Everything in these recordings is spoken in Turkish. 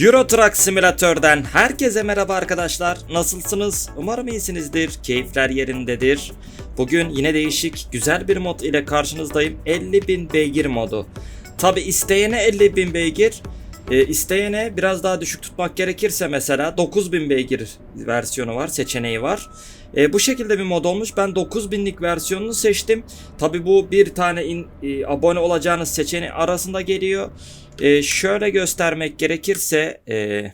Euro Truck Simülatör'den herkese merhaba arkadaşlar. Nasılsınız? Umarım iyisinizdir. Keyifler yerindedir. Bugün yine değişik, güzel bir mod ile karşınızdayım. 50.000 beygir modu. Tabi isteyene 50.000 beygir, e, isteyene biraz daha düşük tutmak gerekirse mesela 9000 beygir versiyonu var, seçeneği var. E, bu şekilde bir mod olmuş. Ben 9000'lik versiyonunu seçtim. Tabi bu bir tane in- e, abone olacağınız seçeneği arasında geliyor. E, şöyle göstermek gerekirse e,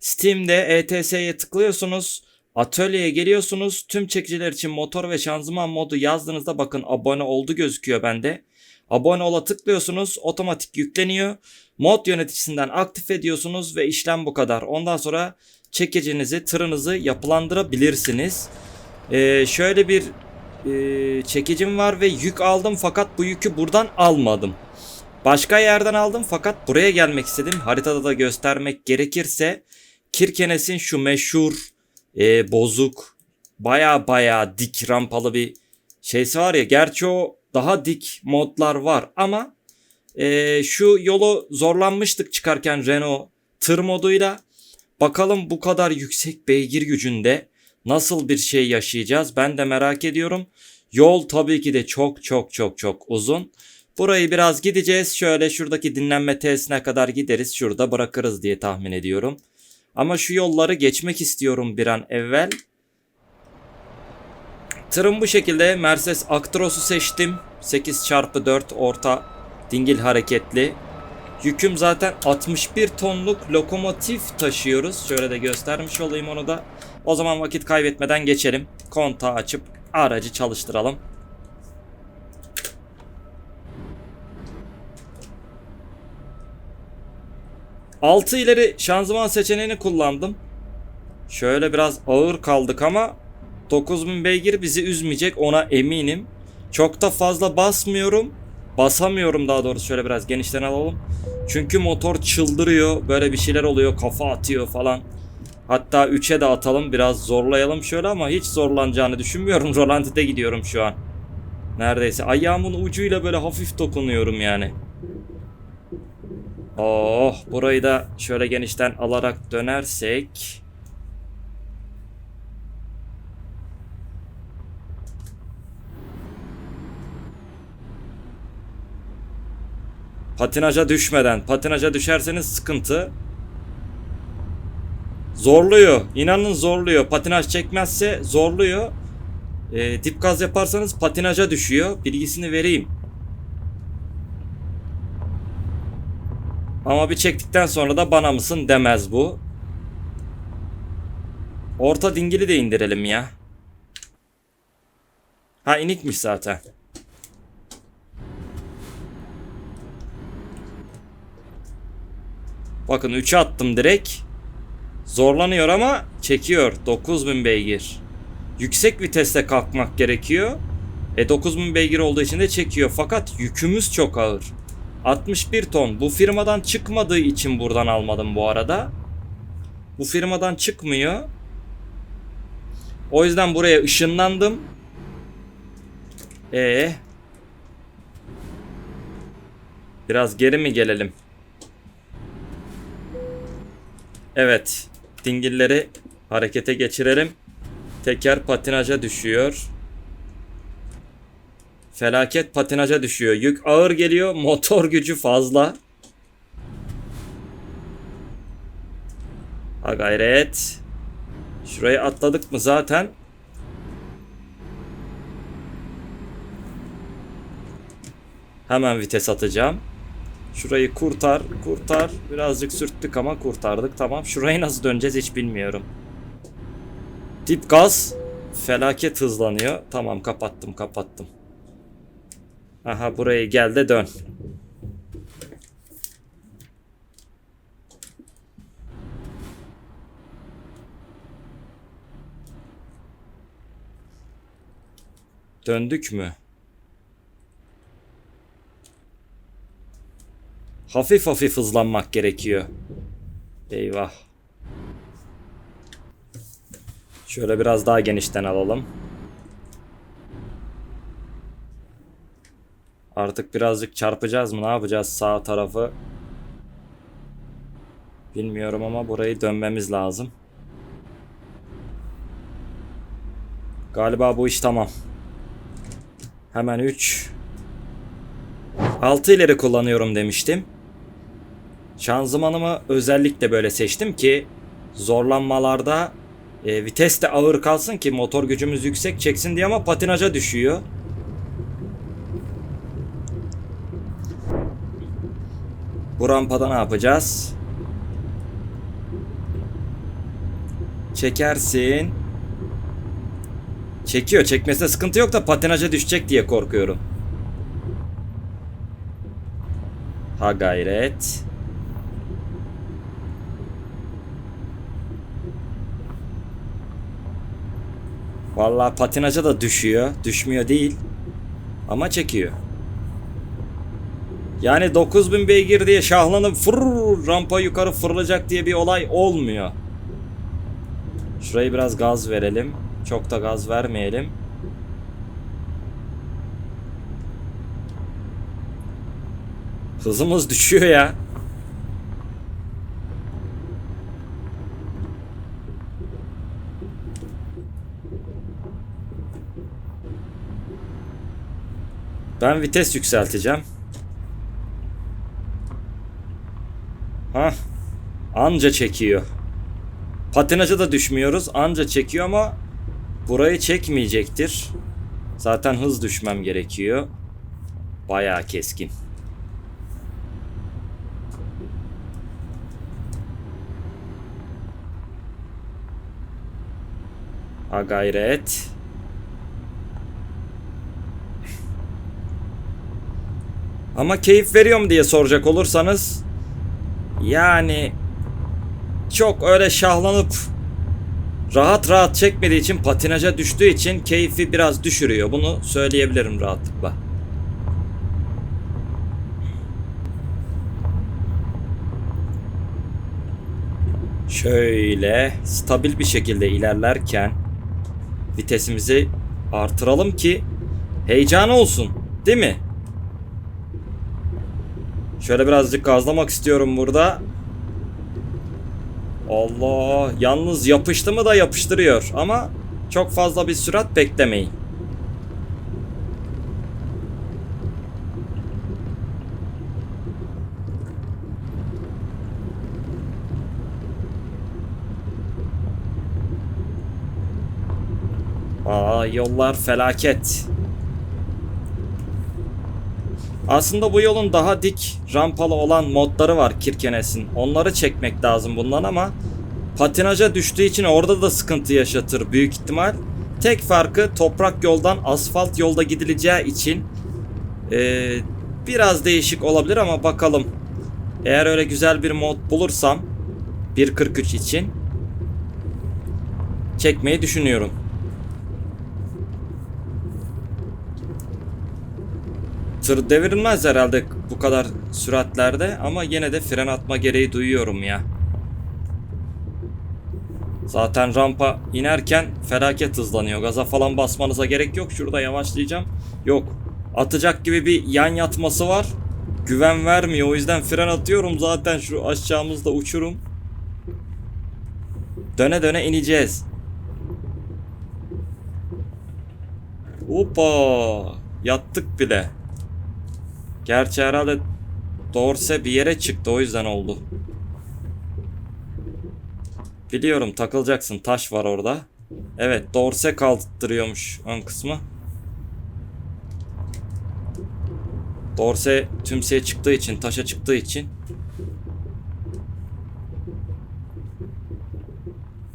Steam'de ETS'ye tıklıyorsunuz. Atölyeye geliyorsunuz. Tüm çekiciler için motor ve şanzıman modu yazdığınızda bakın abone oldu gözüküyor bende. Abone ola tıklıyorsunuz. Otomatik yükleniyor. Mod yöneticisinden aktif ediyorsunuz ve işlem bu kadar. Ondan sonra çekicinizi, tırınızı yapılandırabilirsiniz. Ee, şöyle bir e, çekicim var ve yük aldım fakat bu yükü buradan almadım. Başka yerden aldım fakat buraya gelmek istedim. Haritada da göstermek gerekirse Kirkenes'in şu meşhur e, bozuk baya baya dik rampalı bir şeysi var ya. Gerçi o daha dik modlar var ama e, şu yolu zorlanmıştık çıkarken Renault tır moduyla. Bakalım bu kadar yüksek beygir gücünde nasıl bir şey yaşayacağız ben de merak ediyorum. Yol tabii ki de çok çok çok çok uzun. Burayı biraz gideceğiz. Şöyle şuradaki dinlenme tesisine kadar gideriz. Şurada bırakırız diye tahmin ediyorum. Ama şu yolları geçmek istiyorum bir an evvel. Tırım bu şekilde. Mercedes Actros'u seçtim. 8x4 orta dingil hareketli. Yüküm zaten 61 tonluk lokomotif taşıyoruz. Şöyle de göstermiş olayım onu da. O zaman vakit kaybetmeden geçelim. Kontağı açıp aracı çalıştıralım. Altı ileri şanzıman seçeneğini kullandım. Şöyle biraz ağır kaldık ama 9000 beygir bizi üzmeyecek ona eminim. Çok da fazla basmıyorum. Basamıyorum daha doğrusu şöyle biraz genişten alalım. Çünkü motor çıldırıyor. Böyle bir şeyler oluyor. Kafa atıyor falan. Hatta 3'e de atalım. Biraz zorlayalım şöyle ama hiç zorlanacağını düşünmüyorum. Rolantide gidiyorum şu an. Neredeyse. Ayağımın ucuyla böyle hafif dokunuyorum yani. Oh burayı da şöyle genişten alarak dönersek. Patinaja düşmeden. Patinaja düşerseniz sıkıntı. Zorluyor. İnanın zorluyor. Patinaj çekmezse zorluyor. Ee, dip gaz yaparsanız patinaja düşüyor. Bilgisini vereyim. Ama bir çektikten sonra da bana mısın demez bu. Orta dingili de indirelim ya. Ha inikmiş zaten. Bakın 3'e attım direkt. Zorlanıyor ama çekiyor. 9000 beygir. Yüksek viteste kalkmak gerekiyor. E 9000 beygir olduğu için de çekiyor. Fakat yükümüz çok ağır. 61 ton. Bu firmadan çıkmadığı için buradan almadım bu arada. Bu firmadan çıkmıyor. O yüzden buraya ışınlandım. E Biraz geri mi gelelim? Evet. Dingilleri harekete geçirelim. Teker patinaja düşüyor. Felaket patinaja düşüyor. Yük ağır geliyor. Motor gücü fazla. Ha gayret. Şurayı atladık mı zaten? Hemen vites atacağım. Şurayı kurtar, kurtar. Birazcık sürttük ama kurtardık. Tamam. Şurayı nasıl döneceğiz hiç bilmiyorum. Dip gaz. Felaket hızlanıyor. Tamam kapattım, kapattım. Aha buraya gel de dön. Döndük mü? Hafif hafif hızlanmak gerekiyor. Eyvah. Şöyle biraz daha genişten alalım. Artık birazcık çarpacağız mı? Ne yapacağız sağ tarafı? Bilmiyorum ama burayı dönmemiz lazım. Galiba bu iş tamam. Hemen 3. 6 ileri kullanıyorum demiştim. Şanzımanımı özellikle böyle seçtim ki zorlanmalarda e, vites de ağır kalsın ki motor gücümüz yüksek çeksin diye ama patinaja düşüyor. Bu rampada ne yapacağız? Çekersin. Çekiyor. Çekmesine sıkıntı yok da patinaja düşecek diye korkuyorum. Ha gayret. Vallahi patinaja da düşüyor. Düşmüyor değil. Ama çekiyor. Yani 9000 beygir diye şahlanıp fırr rampa yukarı fırlayacak diye bir olay olmuyor. Şurayı biraz gaz verelim. Çok da gaz vermeyelim. Hızımız düşüyor ya. Ben vites yükselteceğim. Hah. Anca çekiyor. Patinaja da düşmüyoruz. Anca çekiyor ama burayı çekmeyecektir. Zaten hız düşmem gerekiyor. Bayağı keskin. Ha gayret. Ama keyif veriyor mu diye soracak olursanız yani çok öyle şahlanıp rahat rahat çekmediği için patinaja düştüğü için keyfi biraz düşürüyor. Bunu söyleyebilirim rahatlıkla. Şöyle stabil bir şekilde ilerlerken vitesimizi artıralım ki heyecan olsun. Değil mi? Şöyle birazcık gazlamak istiyorum burada. Allah yalnız yapıştı mı da yapıştırıyor ama çok fazla bir sürat beklemeyin. Aa yollar felaket. Aslında bu yolun daha dik rampalı olan modları var Kirkenes'in. Onları çekmek lazım bundan ama patinaja düştüğü için orada da sıkıntı yaşatır büyük ihtimal. Tek farkı toprak yoldan asfalt yolda gidileceği için ee, biraz değişik olabilir ama bakalım. Eğer öyle güzel bir mod bulursam 1.43 için çekmeyi düşünüyorum. Tır devrilmez herhalde bu kadar süratlerde ama yine de fren atma gereği duyuyorum ya. Zaten rampa inerken felaket hızlanıyor. Gaza falan basmanıza gerek yok. Şurada yavaşlayacağım. Yok. Atacak gibi bir yan yatması var. Güven vermiyor. O yüzden fren atıyorum. Zaten şu aşağımızda uçurum. Döne döne ineceğiz. Hoppa. Yattık bile. Gerçi herhalde Dorse bir yere çıktı o yüzden oldu. Biliyorum takılacaksın taş var orada. Evet Dorse kaldırıyormuş ön kısmı. Dorse tümseye çıktığı için taşa çıktığı için.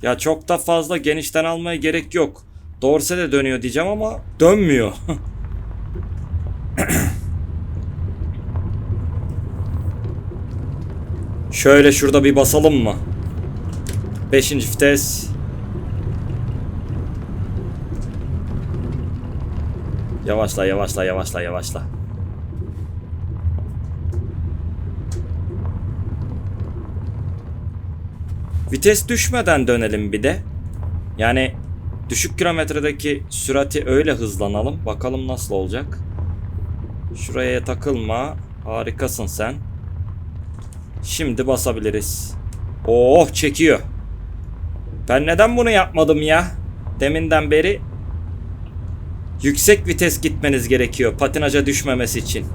Ya çok da fazla genişten almaya gerek yok. Dorse de dönüyor diyeceğim ama dönmüyor. Şöyle şurada bir basalım mı? Beşinci vites. Yavaşla yavaşla yavaşla yavaşla. Vites düşmeden dönelim bir de. Yani düşük kilometredeki sürati öyle hızlanalım. Bakalım nasıl olacak. Şuraya takılma. Harikasın sen. Şimdi basabiliriz. Oh çekiyor. Ben neden bunu yapmadım ya? Deminden beri yüksek vites gitmeniz gerekiyor patinaja düşmemesi için.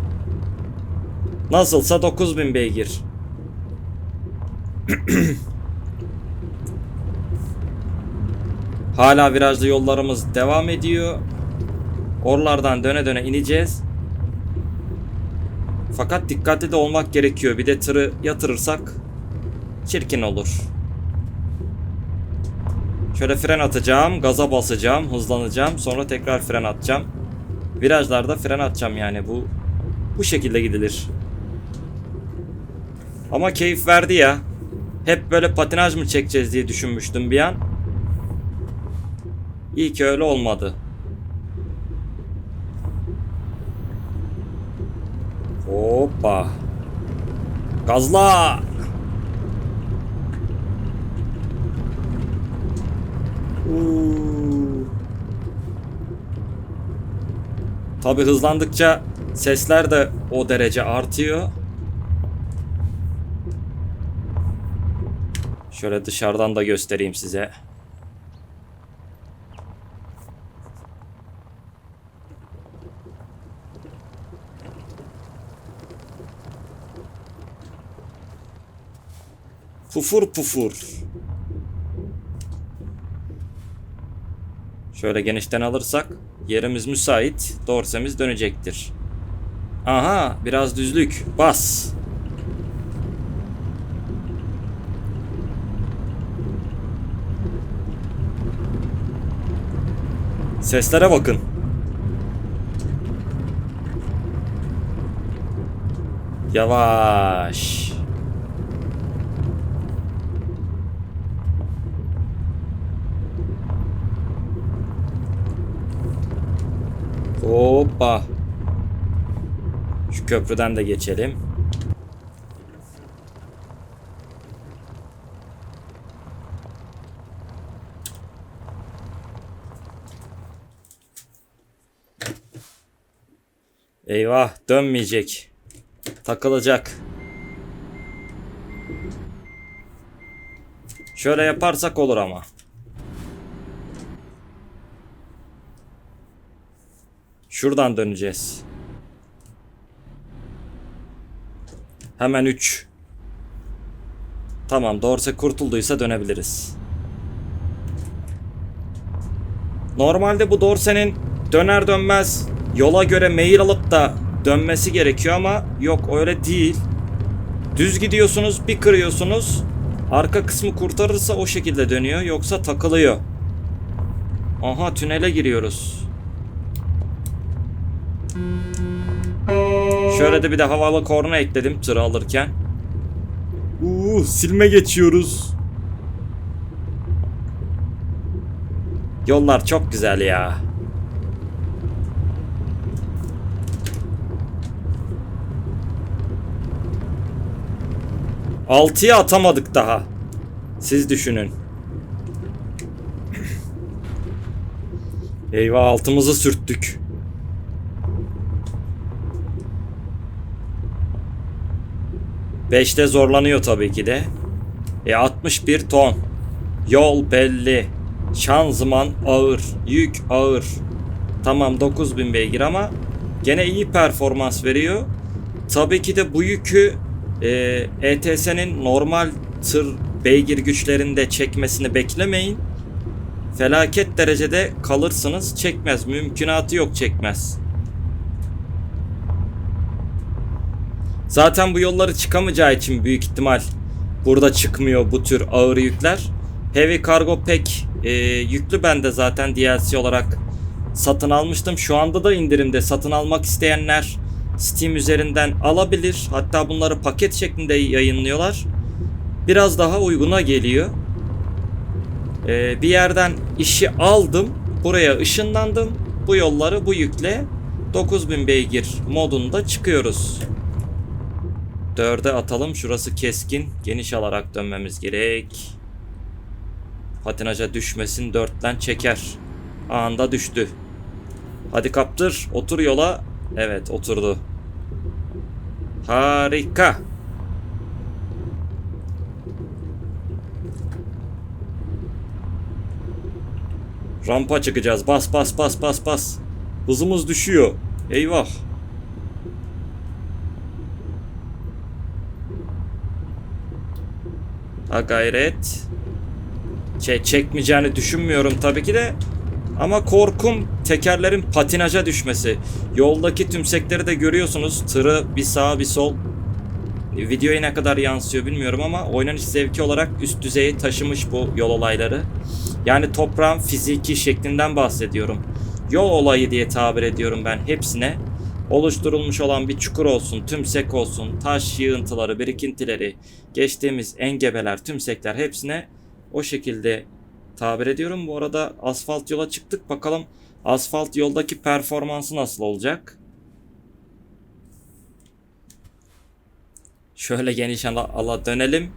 Nasılsa 9000 beygir. Hala virajlı yollarımız devam ediyor. Oralardan döne döne ineceğiz. Fakat dikkatli de olmak gerekiyor. Bir de tırı yatırırsak çirkin olur. Şöyle fren atacağım, gaza basacağım, hızlanacağım, sonra tekrar fren atacağım. Virajlarda fren atacağım yani bu bu şekilde gidilir. Ama keyif verdi ya. Hep böyle patinaj mı çekeceğiz diye düşünmüştüm bir an. İyi ki öyle olmadı. Hoppa. Gazla. Tabi hızlandıkça sesler de o derece artıyor. Şöyle dışarıdan da göstereyim size. Pufur pufur. Şöyle genişten alırsak yerimiz müsait. Dorsemiz dönecektir. Aha biraz düzlük. Bas. Seslere bakın. Yavaş. Hoppa. Şu köprüden de geçelim. Eyvah dönmeyecek. Takılacak. Şöyle yaparsak olur ama. Şuradan döneceğiz. Hemen 3. Tamam Dorse kurtulduysa dönebiliriz. Normalde bu Dorse'nin döner dönmez yola göre meyil alıp da dönmesi gerekiyor ama yok öyle değil. Düz gidiyorsunuz bir kırıyorsunuz. Arka kısmı kurtarırsa o şekilde dönüyor yoksa takılıyor. Aha tünele giriyoruz. Şöyle de bir de havalı korna ekledim tırı alırken. Uuu silme geçiyoruz. Yollar çok güzel ya. Altıya atamadık daha. Siz düşünün. Eyvah altımızı sürttük. Beşte zorlanıyor tabii ki de. E 61 ton. Yol belli. Şanzıman ağır. Yük ağır. Tamam 9000 beygir ama gene iyi performans veriyor. Tabii ki de bu yükü e, ETS'nin normal tır beygir güçlerinde çekmesini beklemeyin. Felaket derecede kalırsınız. Çekmez. Mümkünatı yok çekmez. Zaten bu yolları çıkamayacağı için büyük ihtimal burada çıkmıyor bu tür ağır yükler. Heavy Cargo Pack e, yüklü bende zaten DLC olarak satın almıştım. Şu anda da indirimde satın almak isteyenler Steam üzerinden alabilir. Hatta bunları paket şeklinde yayınlıyorlar. Biraz daha uyguna geliyor. E, bir yerden işi aldım. Buraya ışınlandım. Bu yolları bu yükle 9000 beygir modunda çıkıyoruz. Dörde atalım. Şurası keskin. Geniş alarak dönmemiz gerek. Patinaja düşmesin. Dörtten çeker. Anında düştü. Hadi kaptır. Otur yola. Evet oturdu. Harika. Rampa çıkacağız. Bas bas bas bas bas. Hızımız düşüyor. Eyvah. Ha gayret. Şey çekmeyeceğini düşünmüyorum tabii ki de. Ama korkum tekerlerin patinaja düşmesi. Yoldaki tümsekleri de görüyorsunuz. Tırı bir sağa bir sol. Videoya ne kadar yansıyor bilmiyorum ama oynanış zevki olarak üst düzeye taşımış bu yol olayları. Yani toprağın fiziki şeklinden bahsediyorum. Yol olayı diye tabir ediyorum ben hepsine. Oluşturulmuş olan bir çukur olsun, tümsek olsun, taş yığıntıları, birikintileri, geçtiğimiz engebeler, tümsekler hepsine o şekilde tabir ediyorum. Bu arada asfalt yola çıktık. Bakalım asfalt yoldaki performansı nasıl olacak? Şöyle geniş ala, dönelim.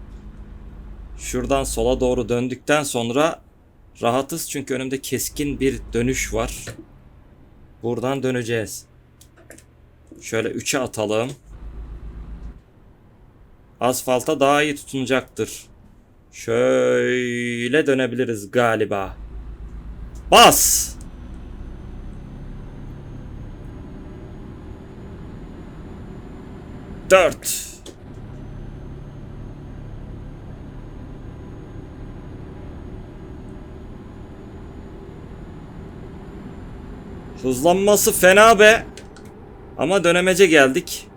Şuradan sola doğru döndükten sonra rahatız çünkü önümde keskin bir dönüş var. Buradan döneceğiz. Şöyle 3'e atalım. Asfalta daha iyi tutunacaktır. Şöyle dönebiliriz galiba. Bas! Dört. Hızlanması fena be. Ama dönemece geldik.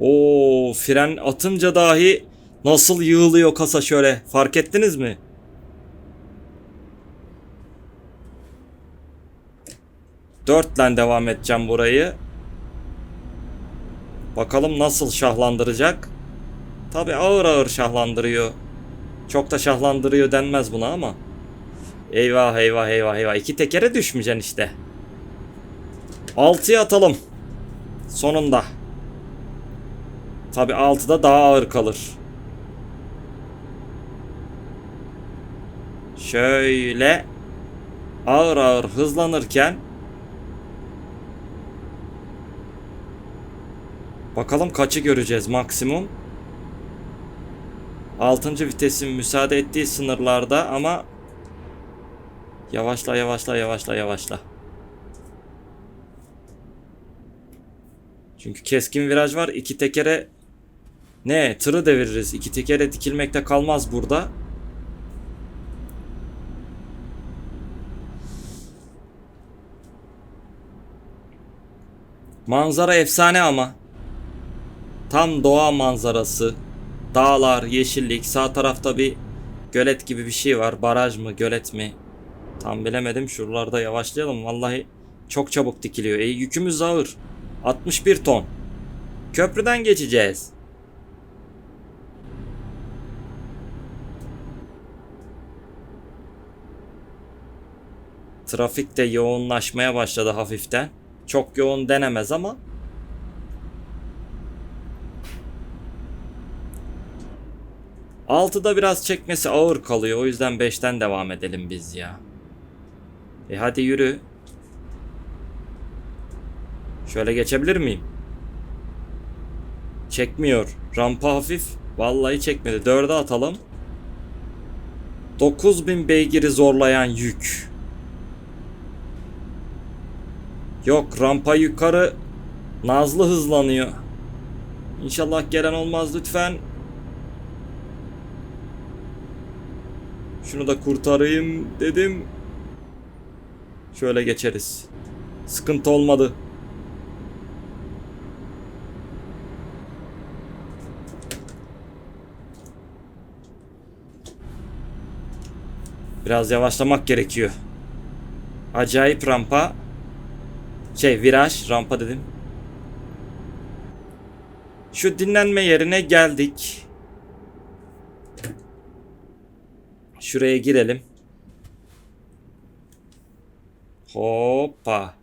Oo, fren atınca dahi nasıl yığılıyor kasa şöyle. Fark ettiniz mi? Dörtle devam edeceğim burayı. Bakalım nasıl şahlandıracak. Tabi ağır ağır şahlandırıyor. Çok da şahlandırıyor denmez buna ama. Eyvah eyvah eyvah eyvah. İki tekere düşmeyeceksin işte. Altıya atalım. Sonunda. Tabi 6'da daha ağır kalır. Şöyle ağır ağır hızlanırken bakalım kaçı göreceğiz maksimum. 6. vitesin müsaade ettiği sınırlarda ama yavaşla yavaşla yavaşla yavaşla. Çünkü keskin viraj var. iki tekere ne? Tırı deviririz. İki tekere dikilmekte kalmaz burada. Manzara efsane ama. Tam doğa manzarası. Dağlar, yeşillik. Sağ tarafta bir gölet gibi bir şey var. Baraj mı, gölet mi? Tam bilemedim. Şuralarda yavaşlayalım. Vallahi çok çabuk dikiliyor. E, yükümüz ağır. 61 ton. Köprüden geçeceğiz. Trafik de yoğunlaşmaya başladı hafiften. Çok yoğun denemez ama Altıda biraz çekmesi ağır kalıyor. O yüzden 5'ten devam edelim biz ya. E hadi yürü. Şöyle geçebilir miyim? Çekmiyor. Rampa hafif. Vallahi çekmedi. 4'e atalım. 9000 beygiri zorlayan yük. Yok rampa yukarı Nazlı hızlanıyor. İnşallah gelen olmaz lütfen. Şunu da kurtarayım dedim. Şöyle geçeriz. Sıkıntı olmadı. Biraz yavaşlamak gerekiyor. Acayip rampa. Şey viraj rampa dedim. Şu dinlenme yerine geldik. Şuraya girelim. Hoppa.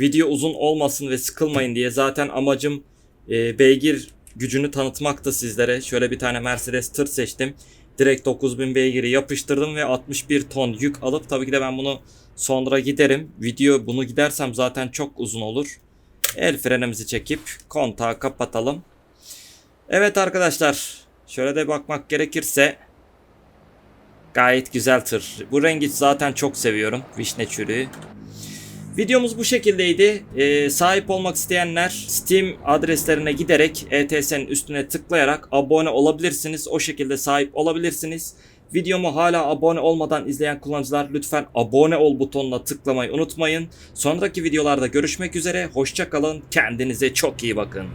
Video uzun olmasın ve sıkılmayın diye zaten amacım e, beygir gücünü tanıtmaktı sizlere. Şöyle bir tane Mercedes tır seçtim. Direkt 9000 beygiri yapıştırdım ve 61 ton yük alıp tabii ki de ben bunu sonra giderim. Video bunu gidersem zaten çok uzun olur. El frenimizi çekip kontağı kapatalım. Evet arkadaşlar Şöyle de bakmak gerekirse gayet güzel tır. Bu rengi zaten çok seviyorum. Vişne çürüğü. Videomuz bu şekildeydi. Ee, sahip olmak isteyenler Steam adreslerine giderek ETS'nin üstüne tıklayarak abone olabilirsiniz. O şekilde sahip olabilirsiniz. Videomu hala abone olmadan izleyen kullanıcılar lütfen abone ol butonuna tıklamayı unutmayın. Sonraki videolarda görüşmek üzere. Hoşçakalın. Kendinize çok iyi bakın.